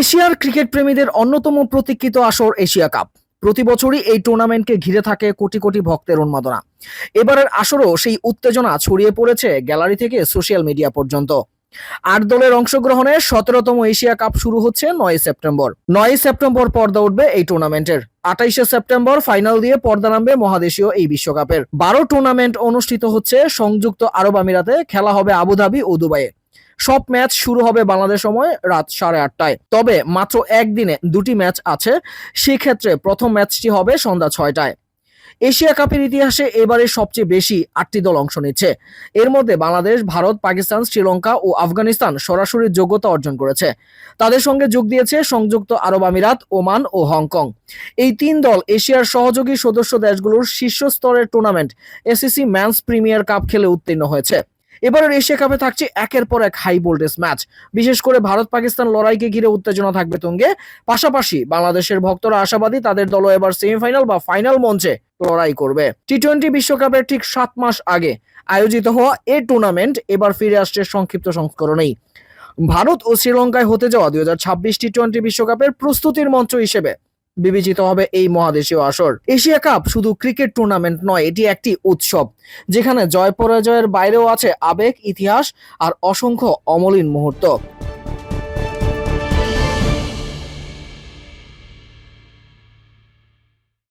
এশিয়ার ক্রিকেট প্রেমীদের অন্যতম প্রতীক্ষিত আসর এশিয়া কাপ। প্রতি বছরই এই টুর্নামেন্টকে ঘিরে থাকে কোটি কোটি ভক্তের উন্মাদনা। এবারের আসরও সেই উত্তেজনা ছড়িয়ে পড়েছে গ্যালারি থেকে সোশ্যাল মিডিয়া পর্যন্ত। আট দলের অংশগ্রহণে সতেরোতম এশিয়া কাপ শুরু হচ্ছে নয় সেপ্টেম্বর। নয় সেপ্টেম্বর পর্দা উঠবে এই টুর্নামেন্টের আঠাইশে সেপ্টেম্বর ফাইনাল দিয়ে পর্দা নামবে মহাদেশীয় এই বিশ্বকাপের। বারো টুর্নামেন্ট অনুষ্ঠিত হচ্ছে সংযুক্ত আরব আমিরাতে। খেলা হবে আবুধাবি ও দুবাইয়ে। সব ম্যাচ শুরু হবে বাংলাদেশ সময় রাত সাড়ে আটটায়। তবে মাত্র একদিনে দুটি ম্যাচ আছে, সেক্ষেত্রে প্রথম ম্যাচটি হবে সন্ধ্যা ছয়টায়। এশিয়া কাপের ইতিহাসে এবারে সবচেয়ে বেশি আটটি দল অংশ নিচ্ছে। এর মধ্যে বাংলাদেশ, ভারত, পাকিস্তান, শ্রীলঙ্কা ও আফগানিস্তান সরাসরি যোগ্যতা অর্জন করেছে। তাদের সঙ্গে যোগ দিয়েছে সংযুক্ত আরব আমিরাত, ওমান ও হংকং। এই তিন দল এশিয়ার সহযোগী সদস্য দেশগুলোর শীর্ষ স্তরের tournament ACC men's premier cup খেলে উত্তীর্ণ হয়েছে। এবারের এশিয়া কাপে থাকছে একের পর এক হাই ভোল্টেজ ম্যাচ বিশেষ করে ভারত পাকিস্তান লড়াইকে ঘিরে উত্তেজনা থাকবে তুঙ্গে। পাশাপাশি বাংলাদেশের ভক্তরা আশাবাদী তাদের দল এবার সেমিফাইনাল বা ফাইনাল মঞ্চে লড়াই করবে। টি টোয়েন্টি বিশ্বকাপের ঠিক সাত মাস আগে আয়োজিত হওয়া এ টুর্নামেন্ট এবার ফিরে আসছে সংক্ষিপ্ত সংস্করণেই। ভারত ও শ্রীলঙ্কায় হতে যাওয়া দুই হাজার ছাব্বিশ টি টোয়েন্টি বিশ্বকাপের প্রস্তুতির মঞ্চ হিসেবে বিবেচিত হবে এই মহাদেশীয় আসর। এশিয়া কাপ শুধু ক্রিকেট টুর্নামেন্ট নয়, এটি একটি উৎসব, যেখানে জয় পরাজয়ের বাইরেও আছে আবেগ, ইতিহাস আর অসংখ্য অমলিন মুহূর্ত।